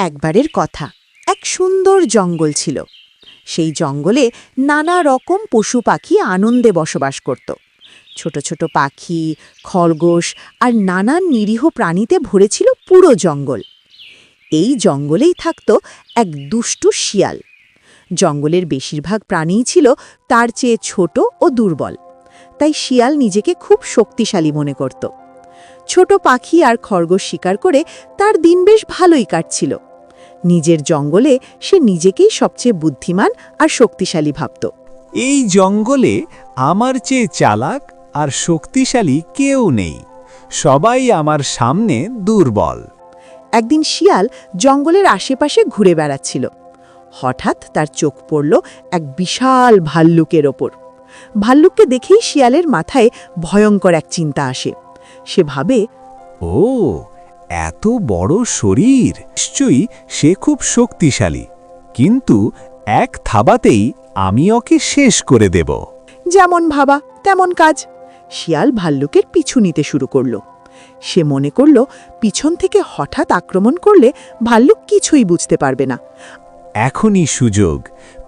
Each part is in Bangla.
একবারের কথা। এক সুন্দর জঙ্গল ছিল। সেই জঙ্গলে নানা রকম পশু পাখি আনন্দে বসবাস করত। ছোট ছোট পাখি, খরগোশ আর নানান নিরীহ প্রাণীতে ভরেছিল পুরো জঙ্গল। এই জঙ্গলেই থাকত এক দুষ্টু শিয়াল। জঙ্গলের বেশিরভাগ প্রাণীই ছিল তার চেয়ে ছোট ও দুর্বল। তাই শিয়াল নিজেকে খুব শক্তিশালী মনে করত। ছোট পাখি আর খরগোশ শিকার করে তার দিন বেশ ভালোই কাটছিল। নিজের জঙ্গলে সে নিজেকেই সবচেয়ে বুদ্ধিমান আর শক্তিশালী ভাবত। এই জঙ্গলে আমার চেয়ে চালাক আর শক্তিশালী কেউ নেই। সবাই আমার সামনে দুর্বল। একদিন শিয়াল জঙ্গলের আশেপাশে ঘুরে বেড়াচ্ছিল। হঠাৎ তার চোখ পড়ল এক বিশাল ভাল্লুকের ওপর। ভাল্লুককে দেখেই শিয়ালের মাথায় ভয়ঙ্কর এক চিন্তা আসে। সে ভাবে ও এত বড় শরীর। নিশ্চয়ই সে খুব শক্তিশালী। কিন্তু এক থাবাতেই আমি ওকে শেষ করে দেব। যেমন ভাবা তেমন কাজ। শিয়াল ভাল্লুকের পিছু নিতে শুরু করল। সে মনে করল পিছন থেকে হঠাৎ আক্রমণ করলে ভাল্লুক কিছুই বুঝতে পারবে না। এখনই সুযোগ।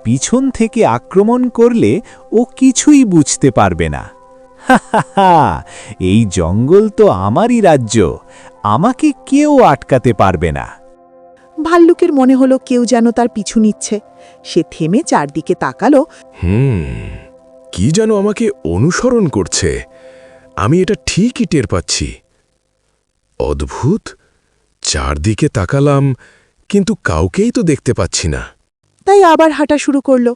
পিছন থেকে আক্রমণ করলে ও কিছুই বুঝতে পারবে না। এই জঙ্গল তো আমারই রাজ্য আমাকে কেউ আটকাতে পারবে না। ভাল্লুকের মনে হলো কেউ যেন তার পিছু নিচ্ছে। সে থেমে চারদিকে তাকালো। হুম কি যেন আমাকে অনুসরণ করছে। আমি এটা ঠিকই টের পাচ্ছি। অদ্ভুত চারদিকে তাকালাম কিন্তু কাউকেই তো দেখতে পাচ্ছি না। তাই আবার হাঁটা শুরু করল।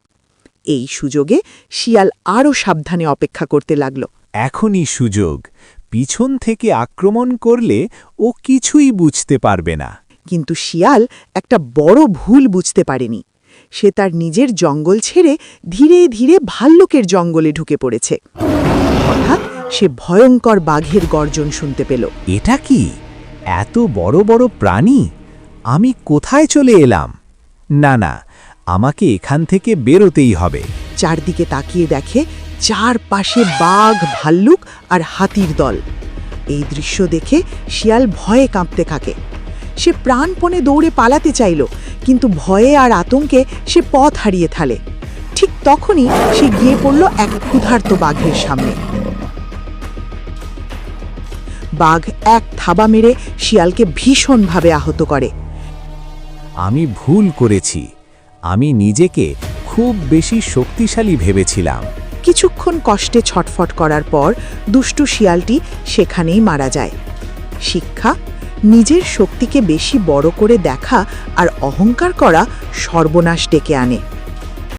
এই সুযোগে শিয়াল আরও সাবধানে অপেক্ষা করতে লাগল। এখনই সুযোগ। পিছন থেকে আক্রমণ করলে ও কিছুই বুঝতে পারবে না। কিন্তু শিয়াল একটা বড় ভুল বুঝতে পারেনি। সে তার নিজের জঙ্গল ছেড়ে ধীরে ধীরে ভাল্লুকের জঙ্গলে ঢুকে পড়েছে। হঠাৎ সে ভয়ঙ্কর বাঘের গর্জন শুনতে পেল। এটা কি? এত বড় বড় প্রাণী? আমি কোথায় চলে এলাম? না না আমাকে এখান থেকে বেরোতেই হবে। চারদিকে তাকিয়ে দেখে চারপাশে বাঘ, ভাল্লুক আর হাতির দল। এই দৃশ্য দেখে শিয়াল ভয়ে কাঁপতে থাকে। সে প্রাণপণে দৌড়ে পালাতে চাইল, কিন্তু ভয়ে আর আতঙ্কে সে পথ হারিয়ে থালে ঠিক তখনই সে গিয়ে পড়ল এক ক্ষুধার্ত বাঘের সামনে। বাঘ এক থাবা মেরে শিয়ালকে ভীষণভাবে আহত করে। আমি ভুল করেছি। আমি নিজেকে খুব বেশি শক্তিশালী ভেবেছিলাম। কিছুক্ষণ কষ্টে ছটফট করার পর দুষ্টু শিয়ালটি সেখানেই মারা যায়। শিক্ষা, নিজের শক্তিকে বেশি বড় করে দেখা আর অহংকার করা সর্বনাশ ডেকে আনে।